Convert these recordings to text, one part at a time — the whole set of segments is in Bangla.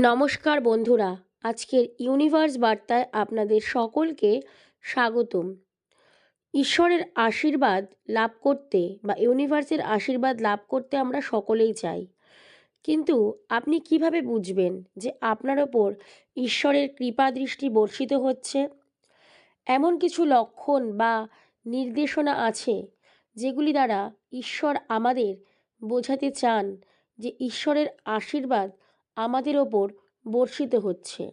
নমস্কার বন্ধুরা, আজকের ইউনিভার্স বার্তায় আপনাদের সকলকে স্বাগতম। ঈশ্বরের আশীর্বাদ লাভ করতে বা ইউনিভার্সের আশীর্বাদ লাভ করতে আমরা সকলেই চাই। কিন্তু আপনি কীভাবে বুঝবেন যে আপনার ওপর ঈশ্বরের কৃপা দৃষ্টি বর্ষিত হচ্ছে? এমন কিছু লক্ষণ বা নির্দেশনা আছে যেগুলি দ্বারা ঈশ্বর আমাদের বোঝাতে চান যে ঈশ্বরের আশীর্বাদ আমাদের ওপর বর্ষিত হচ্ছে।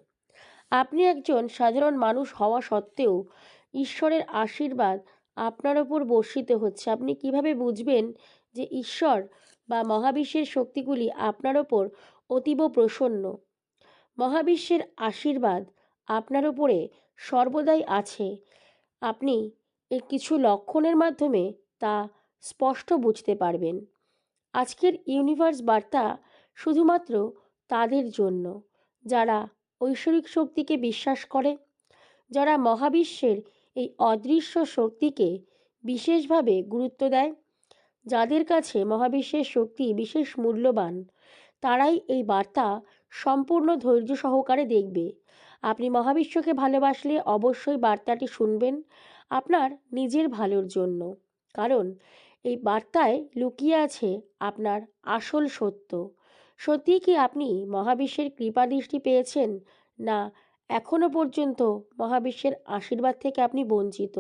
আপনি একজন সাধারণ মানুষ হওয়া সত্ত্বেও ঈশ্বরের আশীর্বাদ আপনার ওপর বর্ষিত হচ্ছে। আপনি কীভাবে বুঝবেন যে ঈশ্বর বা মহাবিশ্বের শক্তিগুলি আপনার ওপর অতীব প্রসন্ন? মহাবিশ্বের আশীর্বাদ আপনার ওপরে সর্বদাই আছে। আপনি এর কিছু লক্ষণের মাধ্যমে তা স্পষ্ট বুঝতে পারবেন। আজকের ইউনিভার্স বার্তা শুধুমাত্র তাদের জন্য। যারা ঐশ্বরিক শক্তিকে বিশ্বাস করে, যারা মহাবিশ্বের এই অদৃশ্য শক্তিকে বিশেষভাবে গুরুত্ব দেয়, যাদের কাছে মহাবিশ্বের শক্তি বিশেষ মূল্যবান, তারাই এই বার্তা সম্পূর্ণ ধৈর্য সহকারে দেখবে। আপনি মহাবিশ্বকে ভালোবাসলে অবশ্যই বার্তাটি শুনবেন আপনার নিজের ভালোর জন্য। কারণ এই বার্তায় লুকিয়ে আছে আপনার আসল সত্য। সত্যিই কি আপনি মহাবিশ্বের কৃপা দৃষ্টি পেয়েছেন? না এখনও পর্যন্ত মহাবিশ্বের আশীর্বাদ থেকে আপনি বঞ্চিত।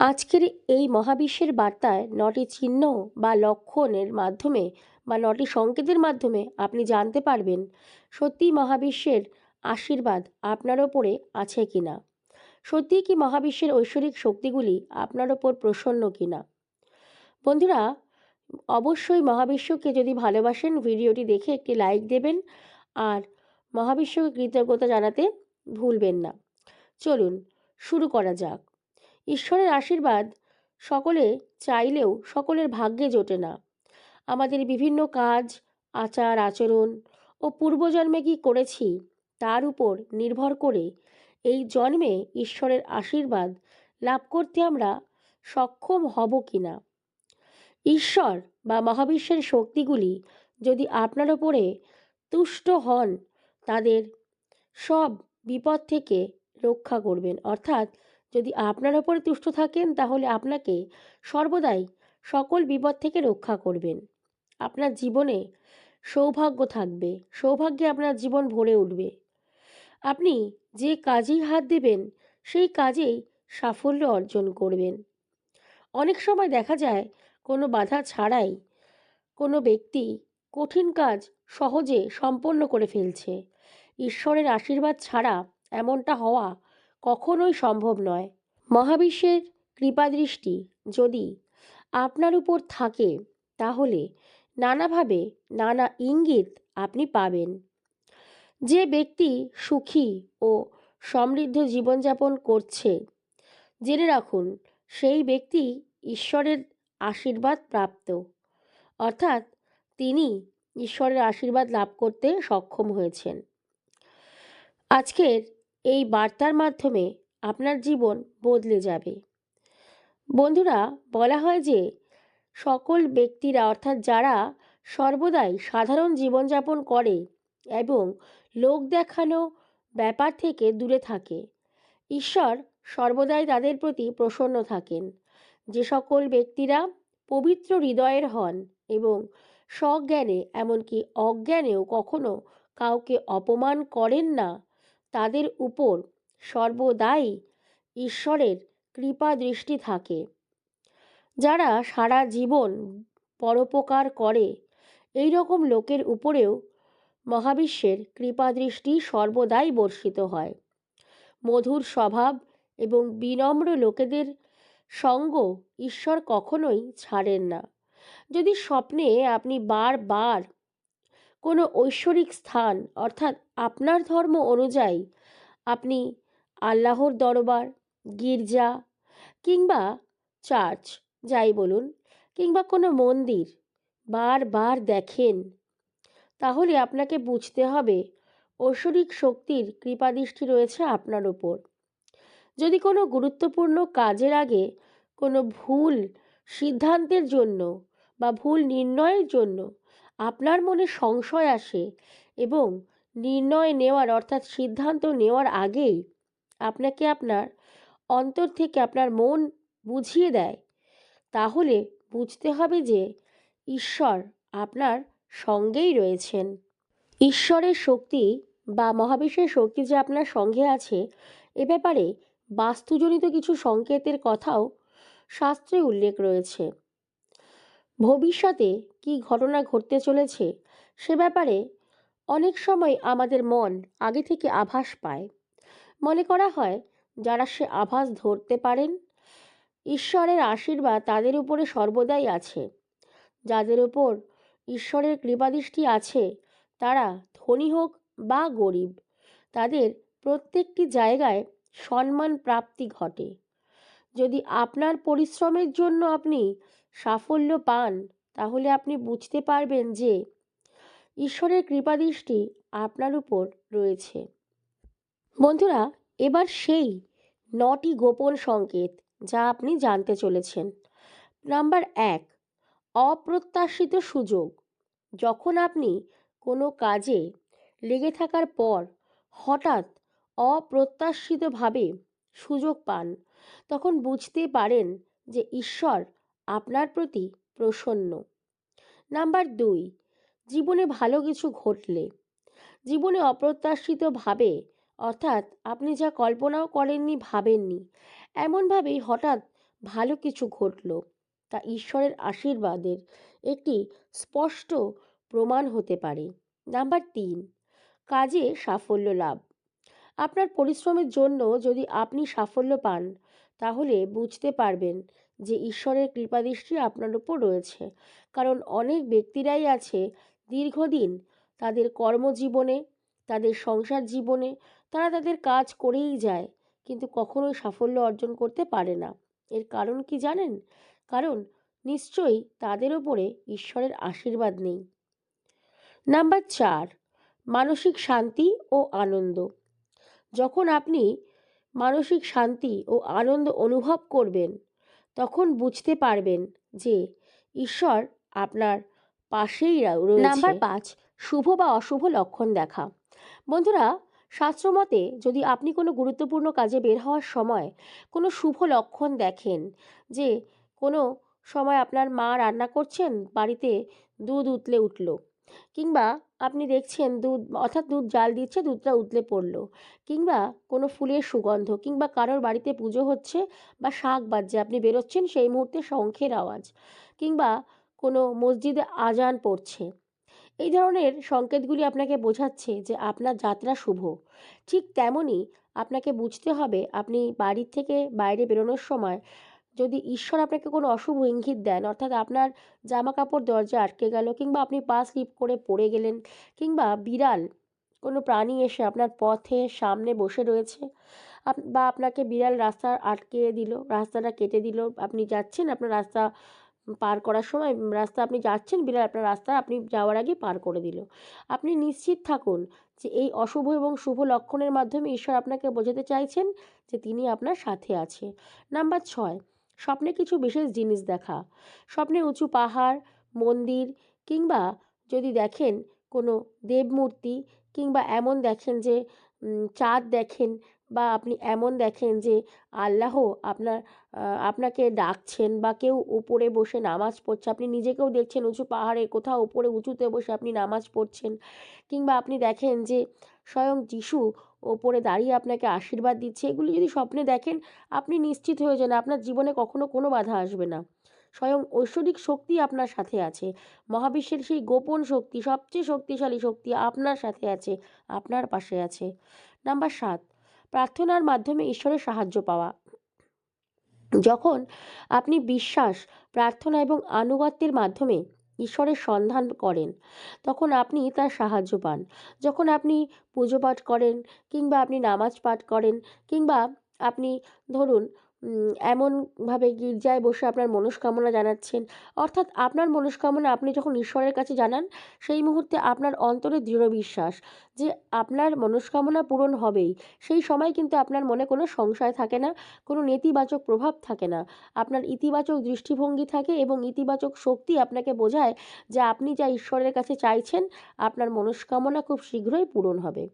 আজকের এই মহাবিশ্বের বার্তায় নটি চিহ্ন বা লক্ষণের মাধ্যমে বা নটি সংকেতের মাধ্যমে আপনি জানতে পারবেন সত্যি মহাবিশ্বের আশীর্বাদ আপনার ওপরে আছে কি না সত্যিই কি মহাবিশ্বের ঐশ্বরিক শক্তিগুলি আপনার ওপর প্রসন্ন কি না বন্ধুরা অবশ্যই মহাবিশ্বকে যদি ভালোবাসেন, ভিডিওটি দেখে একটি লাইক দেবেন আর মহাবিশ্বকে কৃতজ্ঞতা জানাতে ভুলবেন না। চলুন শুরু করা যাক। ঈশ্বরের আশীর্বাদ সকলে চাইলেও সকলের ভাগ্যে জোটে না। আমাদের বিভিন্ন কাজ, আচার, আচরণ ও পূর্বজন্মে কী করেছি তার উপর নির্ভর করে এই জন্মে ঈশ্বরের আশীর্বাদ লাভ করতে আমরা সক্ষম হব কি না ঈশ্বর বা মহাবিশ্বের শক্তিগুলি যদি আপনার ওপরে তুষ্ট হন, তাদের সব বিপদ থেকে রক্ষা করবেন। অর্থাৎ যদি আপনার ওপরে তুষ্ট থাকেন, তাহলে আপনাকে সর্বদাই সকল বিপদ থেকে রক্ষা করবেন। আপনার জীবনে সৌভাগ্য থাকবে। সৌভাগ্যে আপনার জীবন ভরে উঠবে। আপনি যে কাজেই হাত দেবেন, সেই কাজেই সাফল্য অর্জন করবেন। অনেক সময় দেখা যায় কোনো বাধা ছাড়াই কোনো ব্যক্তি কঠিন কাজ সহজে সম্পন্ন করে ফেলছে। ঈশ্বরের আশীর্বাদ ছাড়া এমনটা হওয়া কখনোই সম্ভব নয়। মহাবিশ্বের কৃপাদৃষ্টি যদি আপনার উপর থাকে, তাহলে নানাভাবে নানা ইঙ্গিত আপনি পাবেন। যে ব্যক্তি সুখী ও সমৃদ্ধ জীবনযাপন করছে, জেনে রাখুন, সেই ব্যক্তি ঈশ্বরের আশীর্বাদ প্রাপ্ত। অর্থাৎ তিনি ঈশ্বরের আশীর্বাদ লাভ করতে সক্ষম হয়েছেন। আজকের এই বার্তার মাধ্যমে আপনার জীবন বদলে যাবে। বন্ধুরা, বলা হয় যে সকল ব্যক্তিরা, অর্থাৎ যারা সর্বদাই সাধারণ জীবনযাপন করে এবং লোক দেখানো ব্যাপার থেকে দূরে থাকে, ঈশ্বর সর্বদাই তাদের প্রতি প্রসন্ন থাকেন। যে সকল ব্যক্তিরা পবিত্র হৃদয়ের হন এবং সজ্ঞানে, এমনকি অজ্ঞানেও কখনো কাউকে অপমান করেন না, তাদের উপর সর্বদাই ঈশ্বরের কৃপা দৃষ্টি থাকে। যারা সারা জীবন পরোপকার করে এই রকম লোকের উপরেও মহাবিশ্বের কৃপা দৃষ্টি সর্বদাই বর্ষিত হয়। মধুর স্বভাব এবং বিনম্র লোকেদের সঙ্গ ঈশ্বর কখনোই ছাড়েন না। যদি স্বপ্নে আপনি বারবার কোনো ঐশ্বরিক স্থান, অর্থাৎ আপনার ধর্ম অনুযায়ী আপনি আল্লাহর দরবার, গির্জা কিংবা চার্চ, যাই বলুন, কিংবা কোনো মন্দির বারবার দেখেন, তাহলে আপনাকে বুঝতে হবে ঐশ্বরিক শক্তির কৃপাদৃষ্টি রয়েছে আপনার ওপর যদি কোনো গুরুত্বপূর্ণ কাজের আগে কোনো ভুল সিদ্ধান্তের জন্য বা ভুল নির্ণয়ের জন্য আপনার মনে সংশয় আসে এবং নির্ণয় নেওয়ার অর্থাৎ সিদ্ধান্ত নেওয়ার আগেই আপনাকে আপনার অন্তর থেকে আপনার মন বুঝিয়ে দেয়, তাহলে বুঝতে হবে যে ঈশ্বর আপনার সঙ্গেই রয়েছেন। ঈশ্বরের শক্তি বা মহাবিশ্বের শক্তি যে আপনার সঙ্গে আছে, এ ব্যাপারে বাস্তুজনিত কিছু সংকেতের কথাও শাস্ত্রে উল্লেখ রয়েছে। ভবিষ্যতে কি ঘটনা ঘটতে চলেছে সে ব্যাপারে অনেক সময় আমাদের মন আগে থেকে আভাস পায়। মনে করা হয় যারা সে আভাস ধরতে পারেন, ঈশ্বরের আশীর্বাদ তাদের উপরে সর্বদাই আছে। যাদের উপর ঈশ্বরের কৃপাদৃষ্টি আছে, তারা ধনী হোক বা গরিব, তাদের প্রত্যেকটি জায়গায় সম্মান প্রাপ্তি ঘটে। যদি আপনার পরিশ্রমের জন্য আপনি সাফল্য পান, তাহলে আপনি বুঝতে পারবেন যে ঈশ্বরের কৃপাদৃষ্টি আপনার উপর রয়েছে। বন্ধুরা, এবার সেই নটি গোপন সংকেত যা আপনি জানতে চলেছেন। নাম্বার এক, অপ্রত্যাশিত সুযোগ। যখন আপনি কোনো কাজে লেগে থাকার পর হঠাৎ অপ্রত্যাশিতভাবে সুযোগ পান। তখন বুঝতে পারেন যে ঈশ্বর আপনার প্রতি প্রসন্ন। নাম্বার দুই, জীবনে ভালো কিছু ঘটলে। জীবনে অপ্রত্যাশিতভাবে, অর্থাৎ আপনি যা কল্পনাও করেননি, ভাবেননি, এমনভাবেই হঠাৎ ভালো কিছু ঘটল। তা ঈশ্বরের আশীর্বাদের একটি স্পষ্ট প্রমাণ হতে পারে। নাম্বার তিন, কাজে সাফল্য লাভ। আপনার পরিশ্রমের জন্য যদি আপনি সাফল্য পান, তাহলে বুঝতে পারবেন যে ঈশ্বরের কৃপাদৃষ্টি আপনার উপর রয়েছে। কারণ অনেক ব্যক্তিরাই আছে দীর্ঘদিন তাদের কর্মজীবনে, তাদের সংসার জীবনে, তারা তাদের কাজ করেই যায়, কিন্তু কখনোই সাফল্য অর্জন করতে পারে না। এর কারণ কি জানেন? কারণ নিশ্চয়ই তাদের ওপরে ঈশ্বরের আশীর্বাদ নেই। নাম্বার চার, মানসিক শান্তি ও আনন্দ। যখন আপনি মানসিক শান্তি ও আনন্দ অনুভব করবেন, তখন বুঝতে পারবেন যে ঈশ্বর আপনার পাশেই রয়েছে। নাম্বার পাঁচ, শুভ বা অশুভ লক্ষণ দেখা। বন্ধুরা শাস্ত্রমতে যদি আপনি কোনো গুরুত্বপূর্ণ কাজে বের হওয়ার সময় কোনো শুভ লক্ষণ দেখেন যে কোনো সময় আপনার মা রান্না করছেন, বাড়িতে দুধ উতলে উঠল কিংবা আপনি দেখছেন দুধ, অর্থাৎ দুধ জাল দিচ্ছে, দুধটা উতলে পড়ল। কিংবা কোনো ফুলের সুগন্ধ কিংবা কারোর বাড়িতে পুজো হচ্ছে বা শাক বাজছে, আপনি বেরোচ্ছেন সেই মুহূর্তে শঙ্খের আওয়াজ। কিংবা কোনো মসজিদে আজান পড়ছে। এই ধরনের সংকেতগুলি আপনাকে বোঝাচ্ছে যে আপনার যাত্রা শুভ। ঠিক তেমনই আপনাকে বুঝতে হবে আপনি বাড়ির থেকে বাইরে বেরোনোর সময় যদি ঈশ্বর আপনাকে কোনো অশুভ ইঙ্গিত দেন, অর্থাৎ আপনার জামা কাপড় দরজা আটকে গেল কিংবা আপনি পা স্লিপ করে পড়ে গেলেন কিংবা বিড়াল, কোনো প্রাণী এসে আপনার পথে সামনে বসে রয়েছে বা আপনাকে বিড়াল রাস্তা আটকে দিল, রাস্তাটা কেটে দিল, আপনি যাচ্ছেন আপনার রাস্তা পার করার সময়, রাস্তা আপনি যাচ্ছেন, বিড়াল আপনার রাস্তা আপনি যাওয়ার আগে পার করে দিল। আপনি নিশ্চিত থাকুন যে এই অশুভ এবং শুভ লক্ষণের মাধ্যমে ঈশ্বর আপনাকে বোঝাতে চাইছেন যে তিনি আপনার সাথে আছে। নাম্বার ছয় স্বপ্নে কিছু বিশেষ জিনিস দেখা। স্বপ্নে উঁচু পাহাড়, মন্দির কিংবা যদি দেখেন কোনো দেবমূর্তি কিংবা এমন দেখেন যে চাঁদ দেখেন বা আপনি এমন দেখেন যে আল্লাহ আপনার আপনাকে ডাকছেন বা কেউ উপরে বসে নামাজ পড়ছে, আপনি নিজেকেও দেখছেন উঁচু পাহাড়ে, কোথাও উপরে উঁচুতে বসে আপনি নামাজ পড়ছেন। কিংবা আপনি দেখেন যে স্বয়ং যিশু ওপরে দাঁড়িয়ে আপনাকে আশীর্বাদ দিচ্ছে, এগুলি যদি স্বপ্নে দেখেন, আপনি নিশ্চিত হয়ে যান আপনার জীবনে কখনো কোনো বাধা আসবে না। স্বয়ং ঐশ্বরিক শক্তি আপনার সাথে আছে, মহাবিশ্বের সেই গোপন শক্তি, সবচেয়ে শক্তিশালী শক্তি আপনার সাথে আছে, আপনার পাশে আছে। নাম্বার সাত প্রার্থনার মাধ্যমে ঈশ্বরের সাহায্য পাওয়া। যখন আপনি বিশ্বাস, প্রার্থনা এবং আনুগত্যের মাধ্যমে ঈশ্বরের সন্ধান করেন, তখন আপনি তার সাহায্য পান। যখন আপনি পুজো পাঠ করেন কিংবা আপনি নামাজ পাঠ করেন কিংবা আপনি ধরুন এমনভাবে গির্জায় বসে আপনার মনস্কামনা জানাচ্ছেন। অর্থাৎ আপনার মনস্কামনা আপনি যখন ঈশ্বরের কাছে জানান, সেই মুহূর্তে আপনার অন্তরে দৃঢ় বিশ্বাস যে আপনার মনস্কামনা পূরণ হবেই। সেই সময় কিন্তু আপনার মনে কোনো সংশয় থাকে না, কোনো নেতিবাচক প্রভাব থাকে না। আপনার ইতিবাচক দৃষ্টিভঙ্গি থাকে এবং ইতিবাচক শক্তি আপনাকে বোঝায় যে আপনি যা ঈশ্বরের কাছে চাইছেন, আপনার মনস্কামনা খুব শীঘ্রই পূরণ হবে।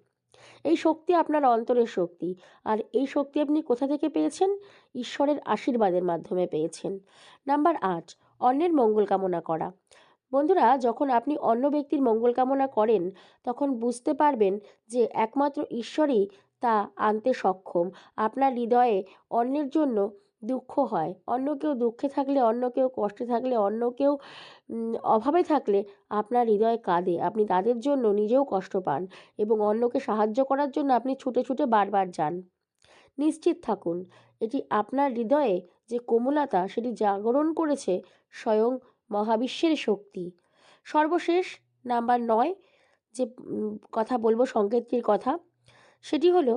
এই শক্তি আপনার অন্তরের শক্তি। আর এই শক্তি আপনি কোথা থেকে পেয়েছেন? ঈশ্বরের আশীর্বাদের মাধ্যমে পেয়েছেন। নাম্বার আট, অন্যের মঙ্গল কামনা করা। বন্ধুরা, যখন আপনি অন্য ব্যক্তির মঙ্গল কামনা করেন, তখন বুঝতে পারবেন যে একমাত্র ঈশ্বরই তা আনতে সক্ষম। আপনার হৃদয়ে অন্যের জন্য দুঃখ হয়। অন্য কেউ দুঃখে থাকলে, অন্য কেউ কষ্টে থাকলে, অন্য কেউ অভাবে থাকলে আপনার হৃদয় কাঁদে। আপনি তাদের জন্য নিজেও কষ্ট পান এবং অন্যকে সাহায্য করার জন্য আপনি ছুটে ছুটে বারবার যান। নিশ্চিত থাকুন, এটি আপনার হৃদয়ে যে কোমলতা, সেটি জাগরণ করেছে স্বয়ং মহাবিশ্বের শক্তি। সর্বশেষ নাম্বার নয় যে কথা বলব সংকেতটির কথা, সেটি হলো,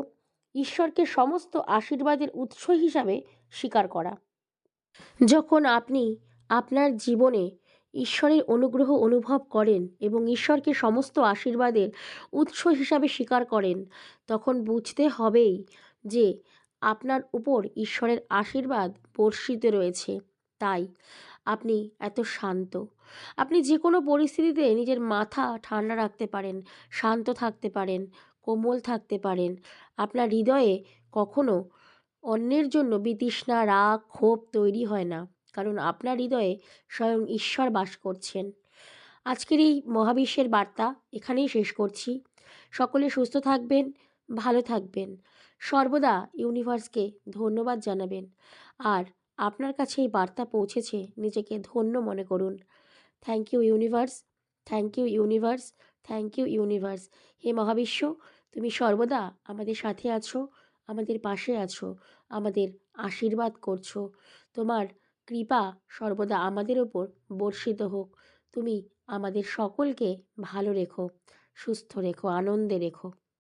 ঈশ্বরকে সমস্ত আশীর্বাদের উৎস হিসাবে স্বীকার করা। যখন আপনি আপনার জীবনে ঈশ্বরের অনুগ্রহ অনুভব করেন এবং ঈশ্বরকে সমস্ত আশীর্বাদের উৎস হিসাবে স্বীকার করেন, তখন বুঝতে হবেই যে আপনার উপর ঈশ্বরের আশীর্বাদ বর্ষিত রয়েছে। তাই আপনি এত শান্ত। আপনি যে কোনো পরিস্থিতিতে নিজের মাথা ঠান্ডা রাখতে পারেন, শান্ত থাকতে পারেন, কোমল থাকতে পারেন। আপনার হৃদয়ে কখনো অন্যের জন্য বিতৃষ্ণা, রাগ, ক্ষোভ তৈরি হয় না। কারণ আপনার হৃদয়ে স্বয়ং ঈশ্বর বাস করছেন। আজকের এই মহাবিশ্বের বার্তা এখানেই শেষ করছি। সকলে সুস্থ থাকবেন, ভালো থাকবেন। সর্বদা ইউনিভার্সকে ধন্যবাদ জানাবেন। আর আপনার কাছে এই বার্তা পৌঁছেছে, নিজেকে ধন্য মনে করুন। Thank you universe, thank you universe, thank you universe. হে মহাবিশ্ব, তুমি সর্বদা আমাদের সাথে আছো। আমাদের পাশে আছো, আমাদের আশীর্বাদ করছ। তোমার কৃপা সর্বদা আমাদের ওপর বর্ষিত হোক। তুমি আমাদের সকলকে ভালো রেখো, সুস্থ রেখো, আনন্দে রেখো।